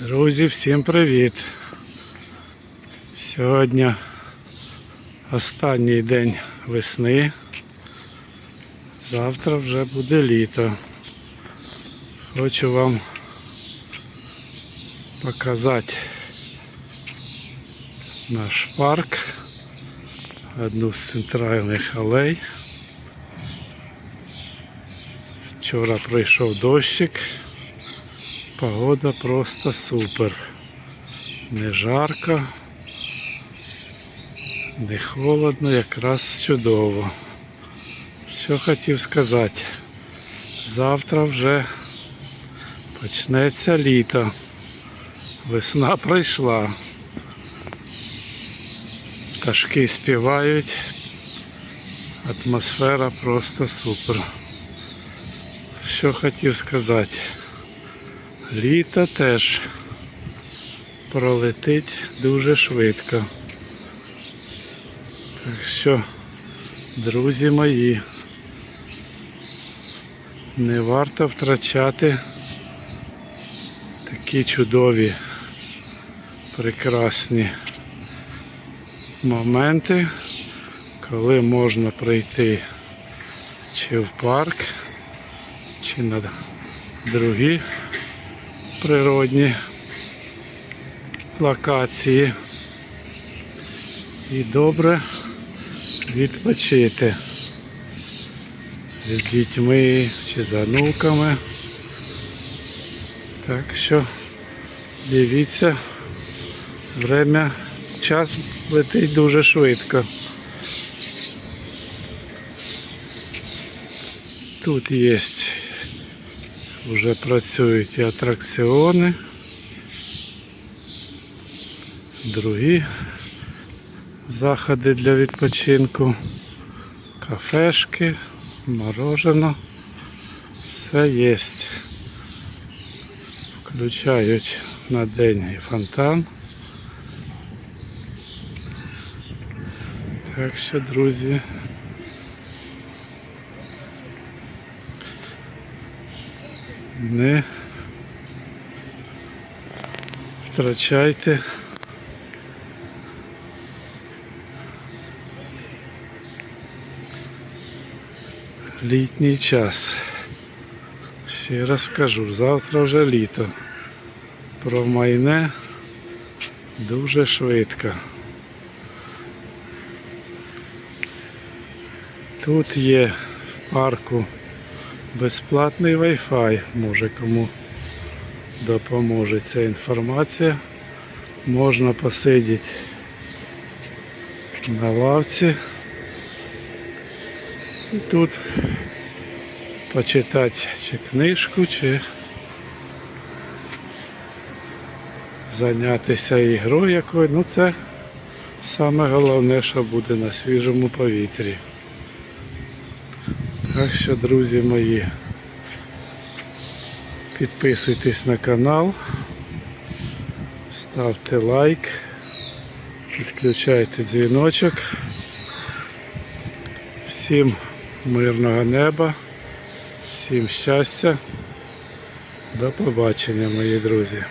Друзі, всім привіт! Сьогодні останній день весни. Завтра вже буде літо. Хочу вам показати наш парк, одну з центральних алей. Вчора пройшов дощик. Погода просто супер. Не жарко, не холодно, якраз чудово. Що хотів сказати? Завтра вже почнеться літо. Весна пройшла. Пташки співають. Атмосфера просто супер. Що хотів сказати? Літо теж пролетить дуже швидко. Так що, друзі мої, не варто втрачати такі чудові, прекрасні моменти, коли можна прийти чи в парк, чи на другі природні локації і добре відпочити з дітьми чи з онуками. Так що дивіться, время, час летить дуже швидко. Тут є вже працюють і атракціони, другі заходи для відпочинку, кафешки, морожено. Все є. Включають на день і фонтан. Так що, друзі, не втрачайте літній час. Ще раз кажу, завтра вже літо. Промайне дуже швидко. Тут є в парку безплатний Wi-Fi, може кому допоможе ця інформація. Можна посидіти на лавці і тут почитати чи книжку, чи зайнятися ігрою якою. Ну це саме головне, що буде на свіжому повітрі. Так що, друзі мої, підписуйтесь на канал, ставте лайк, підключайте дзвіночок. Всім мирного неба, всім щастя. До побачення, мої друзі.